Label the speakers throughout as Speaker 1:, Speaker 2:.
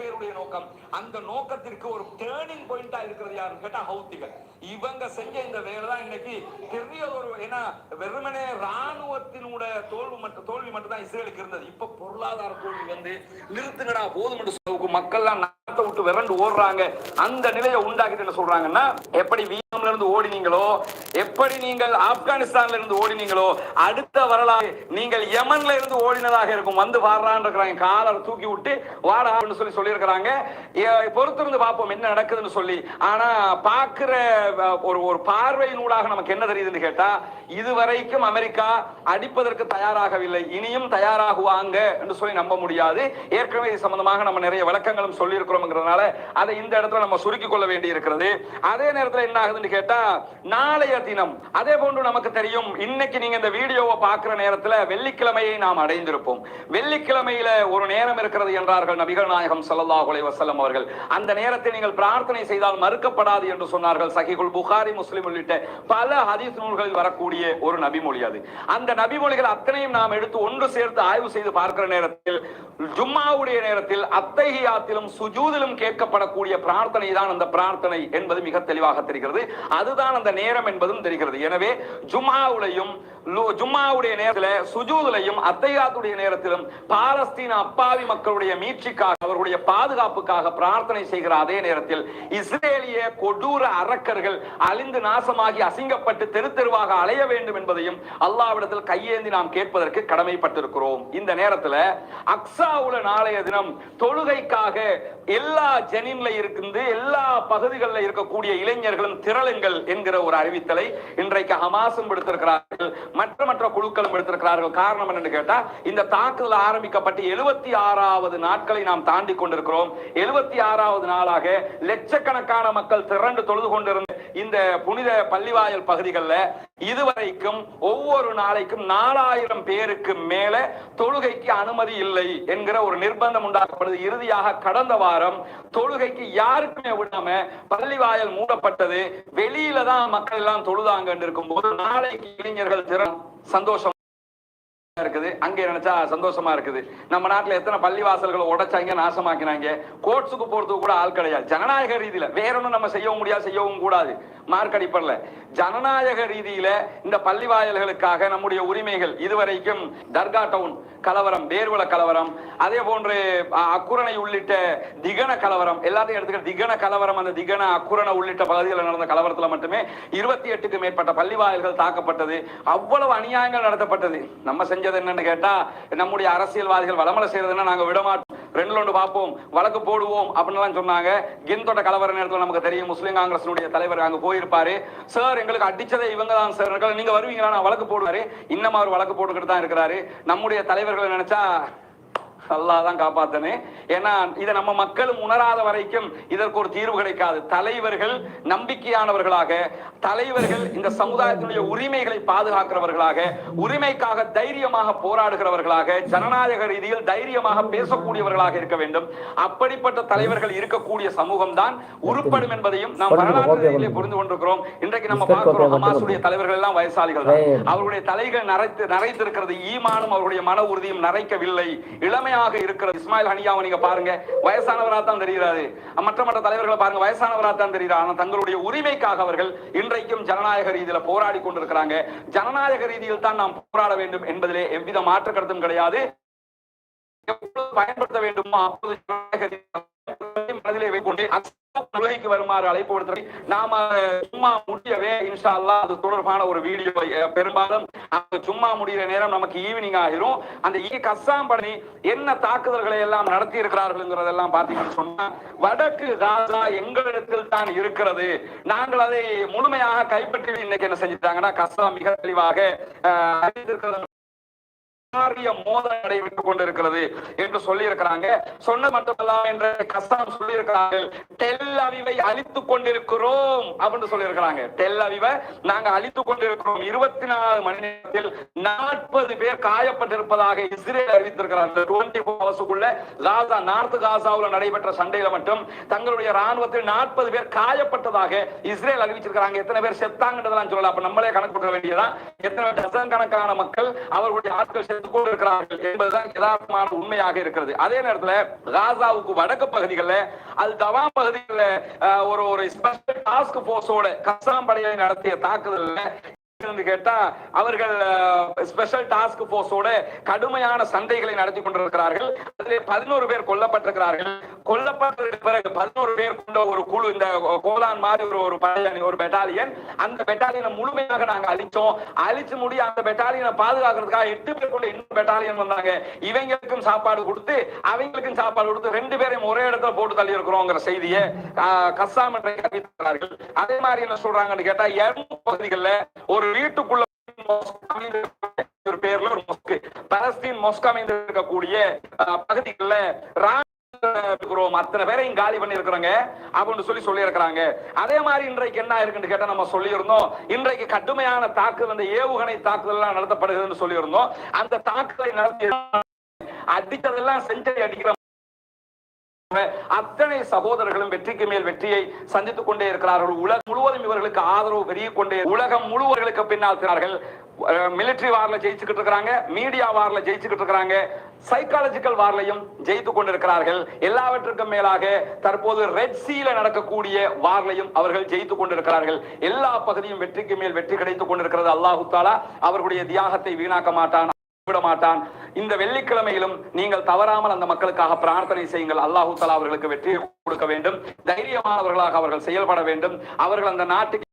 Speaker 1: பேருடைய நோக்கம். அந்த நோக்கத்திற்கு ஒரு டேர்னிங் பாயிண்டா இருக்கிறது யாருன்னு கேட்டா ஹவுத்திகள். இவங்க செஞ்ச இந்த வேலை தான் இன்னைக்கு பெரிய ஒரு ஏன்னா வெறுமனே ராணுவத்தினோட தோல்வி மட்டும் தோல்வி மட்டும் தான் இஸ்ரேலுக்கு இருந்தது. இப்ப பொருளாதார தோல்வி வந்து நிறுத்துங்கடா போதும் என்று மக்கள்லாம் விட்டு விரண்டு ஓடுறாங்க. அந்த நிலையை உண்டாக்குது என்ன சொல்றாங்கன்னா எப்படி வியட்நாம்ல இருந்து ஓடினீங்களோ எப்படி நீங்கள் ஆப்கானிஸ்தான்ல இருந்து ஓடினீங்களோ அடுத்த வரலாறு நீங்கள் யமன்ல இருந்து ஓடினதாக இருக்கும். வந்து வாடுறான் இருக்கிறாங்க. காலர் தூக்கி விட்டு வாடா சொல்லி சொல்லியிருக்கிறாங்க. பொறுத்திருந்து பார்ப்போம் என்ன நடக்குதுன்னு சொல்லி. ஆனா பாக்குற ஒரு ஒரு பார்வை நூலாக நமக்கு என்ன தெரியுதுன்னு கேட்டா இதுவரைக்கும் அமெரிக்கா அடிப்பதற்கு தயாராகவில்லை. இனியும் தயாராகுவாங்க என்று சொல்லி நம்ப முடியாது. ஏற்கனவே இது சம்பந்தமாக நம்ம நிறைய விளக்கங்களும் சொல்லியிருக்கிறோம். இருக்கிறோம்ங்கிறதுனால அதை இந்த இடத்துல நம்ம சுருக்கி கொள்ள வேண்டி இருக்கிறது அதே நேரத்தில் என்ன ஆகுதுன்னு கேட்டா நாளைய தினம் அதே போன்று நமக்கு தெரியும் இன்னைக்கு நீங்க இந்த வீடியோவை பார்க்கிற நேரத்தில் வெள்ளிக்கிழமையை நாம் அடைந்திருப்போம். வெள்ளிக்கிழமையில ஒரு நேரம் இருக்கிறது என்றார்கள் நபிகள் நாயகம் ஸல்லல்லாஹு அலைஹி வஸல்லம் அவர்கள். அந்த நேரத்தை நீங்கள் பிரார்த்தனை செய்தால் மறுக்கப்படாது என்று சொன்னார்கள். சகிகுல் புகாரி முஸ்லிம் உள்ளிட்ட பல ஹதீஸ் நூல்களில் வரக்கூடிய ஒரு நபிமொழி அது. அந்த நபிமொழிகள் அத்தனையும் நாம் எடுத்து ஒன்று சேர்த்து ஆய்வு செய்து பார்க்கிற நேரத்தில் ஜும்மாவுடைய நேரத்தில் அத்தகையாத்திலும் சுஜூ சுஜூதிலும் கேட்கப்படக்கூடிய பிரார்த்தனை தான் அந்த பிரார்த்தனை என்பது மிக தெளிவாக தெரிகிறது. அதுதான் அந்த நேரம் என்பதும் தெரிகிறது. எனவே ஜுமாவுலையும் ஜும்மாவுடைய நேரத்தில் சுஜூதுலையும் அத்தையாத்துடைய நேரத்திலும் பாலஸ்தீன அப்பாவி மக்களுடைய மீட்சிக்காக அவருடைய பாதுகாப்புக்காக பிரார்த்தனை செய்கிற அதே நேரத்தில் இஸ்ரேலிய கொடூர அரக்கர்கள் அழிந்து நாசமாகி அசிங்கப்பட்டு தெரு தெருவாக அலைய வேண்டும் என்பதையும் அல்லாவிடத்தில் கையேந்தி நாம் கேட்பதற்கு கடமைப்பட்டிருக்கிறோம். இந்த நேரத்தில் அக்ஸாவுல நாளைய தினம் தொழுகைக்காக எல்லா ஜெனின்ல இருந்து எல்லா பகுதிகளில் இருக்கக்கூடிய இளைஞர்களும் திரளுங்கள் என்கிற ஒரு அறிவித்தலை இன்றைக்கு ஹமாஸும் விடுத்திருக்கிறார்கள். மற்ற மற்ற குழுக்களும் எடுத்திருக்கிறார்கள். காரணம் என்னன்னு கேட்டா இந்த தாக்குதல் ஆரம்பிக்கப்பட்டு எழுபத்தி ஆறாவது நாட்களை நாம் தாண்டி கொண்டிருக்கிறோம். எழுபத்தி ஆறாவது நாளாக லட்சக்கணக்கான மக்கள் திரண்டு தொழுது கொண்டிருந்த இந்த புனித பள்ளிவாயல் பகுதிகளில் இதுவரைக்கும் ஒவ்வொரு நாளைக்கும் நாலாயிரம் பேருக்கு மேல தொழுகைக்கு அனுமதி இல்லை என்கிற ஒரு நிர்பந்தம் உண்டாக்கப்படுது இறுதியாக கடந்த வாரம் தொழுகைக்கு யாருக்குமே விடாம பள்ளிவாயல் மூடப்பட்டது. வெளியில தான் மக்கள் எல்லாம் தொழுதாங்க இருக்கும் போது நாளைக்கு இளைஞர்கள் திறன் சந்தோஷம் இருக்குது. அங்கே நினைச்சா சந்தோஷமா இருக்குது. நம்ம நாட்டுல எத்தனை பள்ளி வாசல்களை உடைச்சாங்க நாசமாக்கினாங்க. கோர்ட்ஸுக்கு போறதுக்கு கூட ஆள் கிடையாது. ஜனநாயக ரீதியில வேற ஒன்றும் நம்ம செய்யவும் முடியாது செய்யவும் கூடாது. மார்க் அடிப்படல. ஜனநாயக ரீதியில இந்த பள்ளி வாயல்களுக்காக நம்முடைய உரிமைகள் இதுவரைக்கும் தர்கா டவுன் கலவரம் வேர்வல கலவரம் அதே போன்று அக்குரணை உள்ளிட்ட திகன கலவரம் எல்லாத்தையும் எடுத்துக்கிட்டு திகன கலவரம் அந்த திகன அக்குரண உள்ளிட்ட பகுதிகளில் நடந்த கலவரத்துல மட்டுமே இருபத்தி எட்டுக்கு மேற்பட்ட பள்ளி வாயல்கள் தாக்கப்பட்டது. அவ்வளவு அநியாயங்கள் நடத்தப்பட்டது. நம்ம செஞ்சது என்னன்னு கேட்டா நம்முடைய அரசியல்வாதிகள் வளமலை செய்யறதுன்னா நாங்க விட ரெண்டு ஒன்று பார்ப்போம் வழக்கு போடுவோம் அப்படின்னு சொன்னாங்க. கிந்தோட கலவர நேரத்தில் நமக்கு தெரியும் முஸ்லீம் காங்கிரஸினுடைய தலைவர் அங்க போயிருப்பாரு. சார் எங்களுக்கு அடிச்சதே இவங்க தான் சார் நீங்க வருவீங்களா? நான் வழக்கு போடுவாரு. இன்னும் அவர் வழக்கு போட்டுக்கிட்டு தான் இருக்கிறாரு. நம்முடைய தலைவர்களை நினைச்சா அல்லாஹ் தான் காப்பாத்தனே ஏன்னா இதை நம்ம மக்களும் உணராத வரைக்கும் இதற்கு ஒரு தீர்வு கிடைக்காது. தலைவர்கள் நம்பிக்கையானவர்களாக தலைவர்கள் இந்த சமுதாயத்தினுடைய உரிமைகளை பாதுகாக்கிறவர்களாக உரிமைக்காக தைரியமாக போராடுகிறவர்களாக ஜனநாயக ரீதியில் தைரியமாக பேசக்கூடியவர்களாக இருக்க வேண்டும். அப்படிப்பட்ட தலைவர்கள் இருக்கக்கூடிய சமூகம் தான் உருப்படும் என்பதையும் நாம் வரலாற்று புரிந்து கொண்டிருக்கிறோம் இன்றைக்கு நம்ம பார்க்கிறோம் ஹமாஸுடைய தலைவர்கள் எல்லாம் வயசாளிகள் தான் அவருடைய தலைகள் நரைத்து நரைத்திருக்கிறது ஈமானும் அவருடைய மன உறுதியும் நரைக்கவில்லை. இளமையாக இருக்கிறது இஸ்மாயில் ஹனியாவை நீங்க பாருங்க. வயசானவரா தான் தெரிகிறாரு. மற்ற மற்ற தலைவர்களை பாருங்க வயசானவரா தான் தெரிகிறார். ஆனா தங்களுடைய உரிமைக்காக அவர்கள் இன்றைக்கும் ஜனநாயக ரீதியில போராடி கொண்டிருக்கிறாங்க. ஜனநாயக ரீதியில் தான் நாம் போராட வேண்டும் என்பதிலே எவ்வித மாற்று கருத்தும் கிடையாது. பயன்படுத்த வேண்டுமோ அப்போது ஜனநாயக ரீதியில் மனதிலே வைக்கொண்டு உலகைக்கு வருமாறு அழைப்பு விடுத்ததை நாம சும்மா முடியவே இன்ஷா அல்லாஹ் அது தொடர்பான ஒரு வீடியோ பெரும்பாலும் அந்த சும்மா முடிகிற நேரம் நமக்கு ஈவினிங் ஆகிரும். அந்த ஈ கசாம் பண்ணி என்ன தாக்குதல்களை எல்லாம் நடத்தி இருக்கிறார்கள்ங்கிறதெல்லாம் பார்த்தீங்கன்னு சொன்னா வடக்கு காசா எங்களிடத்தில் தான் இருக்கிறது. நாங்கள் அதை முழுமையாக கைப்பற்றி இன்னைக்கு என்ன செஞ்சிட்டாங்கன்னா கஸ்ஸாம் மிக தெளிவாக அறிந்திருக்கிறது பாரிய மோதல் நடைபெற்றுக் கொண்டிருக்கிறது என்று சொல்லி இருக்கிறாங்க சொன்ன மட்டுமல்லாம் என்று கஸ்தாம் சொல்லி இருக்கிறார்கள் டெல் அவிவை அழித்துக் கொண்டிருக்கிறோம் அப்படின்னு சொல்லி இருக்கிறாங்க டெல் அவிவை நாங்க அழித்துக் கொண்டிருக்கிறோம். இருபத்தி நாலு மணி நேரத்தில் நாற்பது பேர் காயப்பட்டிருப்பதாக இஸ்ரேல் அறிவித்திருக்கிறார்கள் டுவெண்டி ஃபோர் ஹவர்ஸுக்குள்ள காசா நார்த் காசாவில் நடைபெற்ற சண்டையில மட்டும் தங்களுடைய ராணுவத்தில் நாற்பது பேர் காயப்பட்டதாக இஸ்ரேல் அறிவிச்சிருக்கிறாங்க. எத்தனை பேர் செத்தாங்கன்றதெல்லாம் சொல்லலாம் அப்ப நம்மளே கணக்கு போட வேண்டியதான் எத்தனை டசன் கணக்கான மக்கள் அவர்களுடைய ஆட்கள் எடுத்துக் கொண்டிருக்கிறார்கள் என்பதுதான் யதார்த்தமான உண்மையாக இருக்கிறது. அதே நேரத்துல காசாவுக்கு வடக்கு பகுதிகளில் அது தவா பகுதிகளில் ஒரு ஒரு ஸ்பெஷல் டாஸ்க் போர்ஸோட கசாம் படையை நடத்திய தாக்குதல்ல கேட்டா அவர்கள் ஸ்பெஷல் டாஸ்க் போர்ஸோட கடுமையான சந்தைகளை நடத்தி கொண்டிருக்கிறார்கள். அதில் பதினோரு பேர் கொல்லப்பட்டிருக்கிறார்கள். கொல்லப்பட்டதற்கு பிறகு பதினோரு பேர் கொண்ட ஒரு குழு இந்த கோலான் மாதிரி ஒரு ஒரு படையணி ஒரு பெட்டாலியன் அந்த பெட்டாலியனை முழுமையாக நாங்க அழிச்சோம். அழிச்சு முடிய அந்த பெட்டாலியனை பாதுகாக்கிறதுக்காக எட்டு பேர் கொண்ட இன்னும் பெட்டாலியன் வந்தாங்க. இவங்களுக்கும் சாப்பாடு கொடுத்து அவங்களுக்கும் சாப்பாடு கொடுத்து ரெண்டு பேரையும் ஒரே இடத்துல போட்டு தள்ளி இருக்கிறோங்கிற செய்தியை ஆஹ், கஸ்ஸாம் என்று அறிவித்தார்கள் அதே மாதிரி என்ன சொல்றாங்கன்னு கேட்டா இருநூறு பகுதிகளில் ஒரு வீட்டுக்குள்ள ஒரு பேர்ல ஒரு மொஸ்கு பலஸ்தீன் மொஸ்கு அமைந்து இருக்கக்கூடிய பகுதிகளில் இருக்கிறோம் அத்தனை பேரையும் காலி பண்ணி இருக்கிறோங்க அப்படின்னு சொல்லி சொல்லி இருக்கிறாங்க அதே மாதிரி இன்றைக்கு என்ன இருக்குன்னு கேட்டா நம்ம சொல்லியிருந்தோம். இன்றைக்கு கடுமையான தாக்குதல் அந்த ஏவுகணை தாக்குதல் எல்லாம் நடத்தப்படுகிறதுன்னு சொல்லியிருந்தோம். அந்த தாக்குதலை நடத்தி அடித்ததெல்லாம் செஞ்சு அடிக்கிற அத்தனை சகோதரர்களும் வெற்றிக்கு மேல் வெற்றியை சந்தித்துக் கொண்டே இருக்கிறார்கள். உலகம் முழுவதும் இவர்களுக்கு ஆதரவு பெருகிக் கொண்டே உலகம் முழுவதற்கு பின்னால் இருக்கிறார்கள். மிலிட்டரி வார்ல ஜெயிச்சுக்கிட்டு இருக்கிறாங்க. மீடியா வார்ல ஜெயிச்சுக்கிட்டு இருக்கிறாங்க. சைக்காலஜிக்கல் வார்லையும் ஜெயித்துக் கொண்டிருக்கிறார்கள். எல்லாவற்றுக்கும் மேலாக தற்போது ரெட் சீல நடக்கக்கூடிய வார்லையும் அவர்கள் ஜெயித்துக் கொண்டிருக்கிறார்கள். எல்லா பகுதியும் வெற்றிக்கு மேல் வெற்றி கிடைத்துக் கொண்டிருக்கிறது. அல்லாஹு தாலா அவர்களுடைய தியாகத்தை வீணாக்க மாட்டான். விட மாட்டான் இந்த வெள்ளிக்கிழமையிலும் நீங்கள் தவறாமல் அந்த மக்களுக்காக பிரார்த்தனை செய்யுங்கள். அல்லாஹு தலா அவர்களுக்கு வெற்றியை கொடுக்க வேண்டும். தைரியமானவர்களாக அவர்கள் செயல்பட வேண்டும். அவர்கள் அந்த நாட்டுக்கு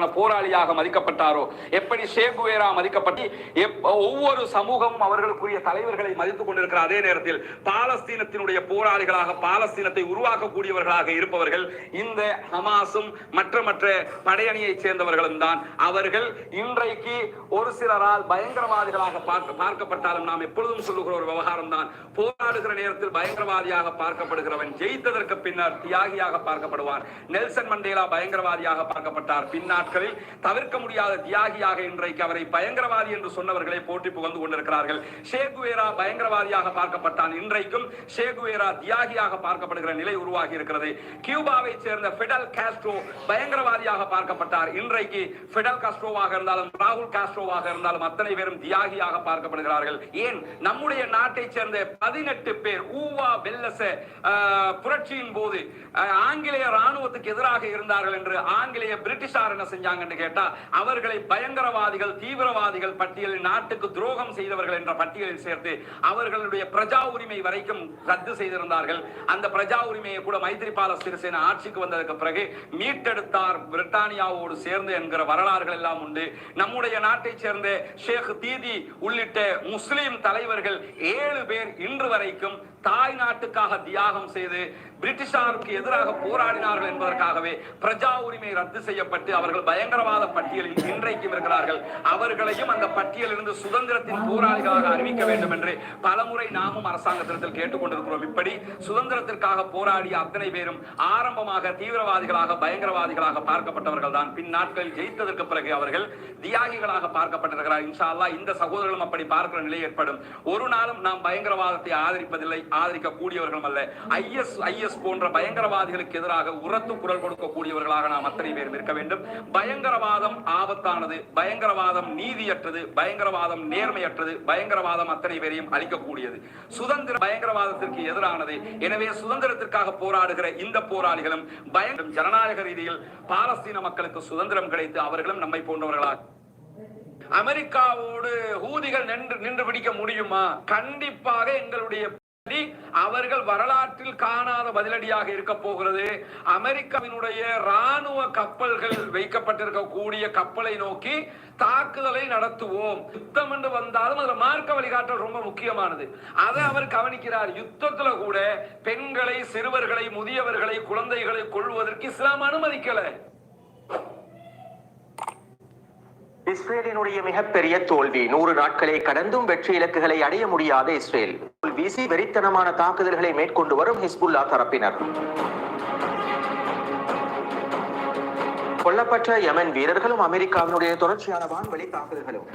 Speaker 1: போராளியாக மதிக்கப்பட்டாரோ? எப்படி ஷேகுவேரா மதிக்கப்பட்டு ஒவ்வொரு சமூகமும் அவர்களுக்குரிய தலைவர்களை மதித்துக் கொண்டிருக்கிற அதே நேரத்தில் பாலஸ்தீனத்தினுடைய போராளிகளாக பாலஸ்தீனத்தை உருவாக்கக்கூடியவர்களாக இருப்பவர்கள் இந்த ஹமாஸும் மற்ற மற்ற படையணியைச் சேர்ந்தவர்களும் தான். அவர்கள் இன்றைக்கு ஒரு சிலரால் பயங்கரவாதிகளாக பார்க்கப்பட்டாலும் நாம் எப்பொழுதும் சொல்லுகிற ஒரு விவகாரம் தான். போராடுகிற நேரத்தில் பயங்கரவாதியாக பார்க்கப்படுகிறவன் ஜெயித்ததற்கு பின்னர் தியாகியாக பார்க்கப்படுவான். Nelson Mandela பயங்கரவாதியாக பார்க்கப்பட்டார். பின்னால் நாட்களில் தவிர்க்க முடியாத தியாகியாக இன்றைக்கு அவரை பயங்கரவாதி என்று சொன்னவர்களை போட்டி புகழ்ந்து கொண்டிருக்கிறார்கள். ஷேகுவேரா பயங்கரவாதியாக பார்க்கப்பட்டான். இன்றைக்கும் ஷேகுவேரா தியாகியாக பார்க்கப்படுகிற நிலை உருவாகி இருக்கிறது. கியூபாவை சேர்ந்த ஃபிடல் காஸ்ட்ரோ பயங்கரவாதியாக பார்க்கப்பட்டார். இன்றைக்கு ஃபிடல் காஸ்ட்ரோவாக இருந்தாலும் ராகுல் காஸ்ட்ரோவாக இருந்தாலும் அத்தனை பேரும் தியாகியாக பார்க்கப்படுகிறார்கள். ஏன்? நம்முடைய நாட்டை சேர்ந்த பதினெட்டு பேர் ஊவா வெல்லச புரட்சியின் போது ஆங்கிலேய ராணுவத்துக்கு எதிராக இருந்தார்கள் என்று ஆங்கிலேய பிரிட்டிஷார் என்ன செஞ்சாங்கன்னு கேட்டா அவர்களை பயங்கரவாதிகள் தீவிரவாதிகள் பட்டியலில் நாட்டுக்கு துரோகம் செய்தவர்கள் என்ற பட்டியலில் சேர்த்து அவர்களுடைய பிரஜா உரிமை வரைக்கும் ரத்து செய்திருந்தார்கள். அந்த பிரஜா உரிமையை கூட மைத்திரிபால சிறிசேன ஆட்சிக்கு வந்ததுக்கு பிறகு மீட்டெடுத்தார் பிரிட்டானியாவோடு சேர்ந்து என்கிற வரலாறுகள் எல்லாம் உண்டு. நம்முடைய நாட்டைச் சேர்ந்த ஷேக் தீதி உள்ளிட்ட முஸ்லிம் தலைவர்கள் ஏழு பேர் இன்று வரைக்கும் தாய் நாட்டுக்காக தியாகம் செய்து பிரிட்டிஷாருக்கு எதிராக போராடினார்கள் என்பதற்காகவே பிரஜா உரிமை ரத்து செய்யப்பட்டு அவர்கள் பயங்கரவாத பட்டியலில் இன்றைக்கும் இருக்கிறார்கள். அவர்களையும் அந்த பட்டியலிலிருந்து சுதந்திரத்தின் போராளிகளாக அறிவிக்க வேண்டும் என்று பலமுறை நாமும் அரசாங்கத்திடத்தில் கேட்டுக்கொண்டிருக்கிறோம். இப்படி சுதந்திரத்திற்காக போராடிய அத்தனை பேரும் ஆரம்பமாக தீவிரவாதிகளாக பயங்கரவாதிகளாக பார்க்கப்பட்டவர்கள் தான். பின் நாட்களில் ஜெயித்ததற்கு பிறகு அவர்கள் தியாகிகளாக பார்க்கப்பட்டிருக்கிறார் இன்ஷா இந்த சகோதரர்களும் அப்படி பார்க்கிற நிலை ஏற்படும். ஒரு நாளும் நாம் பயங்கரவாதத்தை ஆதரிப்பதில்லை. ஆதரிக்க கூடியவர்களும் அல்ல ஐஎஸ் ஐஎஸ் போன்ற பயங்கரவாதிகளுக்கு எதிராக உரத்து குரல் கொடுக்கக்கூடியவர்களாக நாம் அத்தனை பேரும் இருக்க வேண்டும். பயங்கரவாதம் ஆபத்தானது பயங்கரவாதம் நீதியற்றது பயங்கரவாதம் நேர்மையற்றது பயங்கரவாதம் அத்தனை பேரையும் அளிக்கக்கூடியது சுதந்திர பயங்கரவாதத்திற்கு எதிரானது. எனவே சுதந்திரத்திற்காக போராடுகிற இந்த போராளிகளும் பயங்கர ஜனநாயக ரீதியில் பாலஸ்தீன மக்களுக்கு சுதந்திரம் கிடைத்து அவர்களும் நம்மை போன்றவர்களாக அமெரிக்காவோடு ஊதிகள் நின்று நின்று பிடிக்க முடியுமா? கண்டிப்பாக எங்களுடைய அவர்கள் வரலாற்றில் காணாத பதிலடியாக இருக்க போகிறது. அமெரிக்காவினுடைய ராணுவ கப்பல்கள் வைக்கப்பட்டிருக்கக்கூடிய கப்பலை நோக்கி தாக்குதலை நடத்துவோம். யுத்தம் என்று வந்தாலும் அதுல மார்க்க வழிகாட்டல் ரொம்ப முக்கியமானது. அதை அவர் கவனிக்கிறார். யுத்தத்துல கூட பெண்களை சிறுவர்களை முதியவர்களை குழந்தைகளை கொள்வதற்கு இஸ்லாம் அனுமதிக்கல.
Speaker 2: இஸ்ரேலினுடைய மிகப்பெரிய தோல்வி. நூறு நாட்களை கடந்தும் வெற்றி இலக்குகளை அடைய முடியாத இஸ்ரேல். வீசி வெறித்தனமான தாக்குதல்களை மேற்கொண்டு வரும் ஹிஸ்புல்லா தரப்பினர். கொல்லப்பட்ட யமன் வீரர்களும் அமெரிக்காவினுடைய தொடர்ச்சியான வான்வழி தாக்குதல்களும்.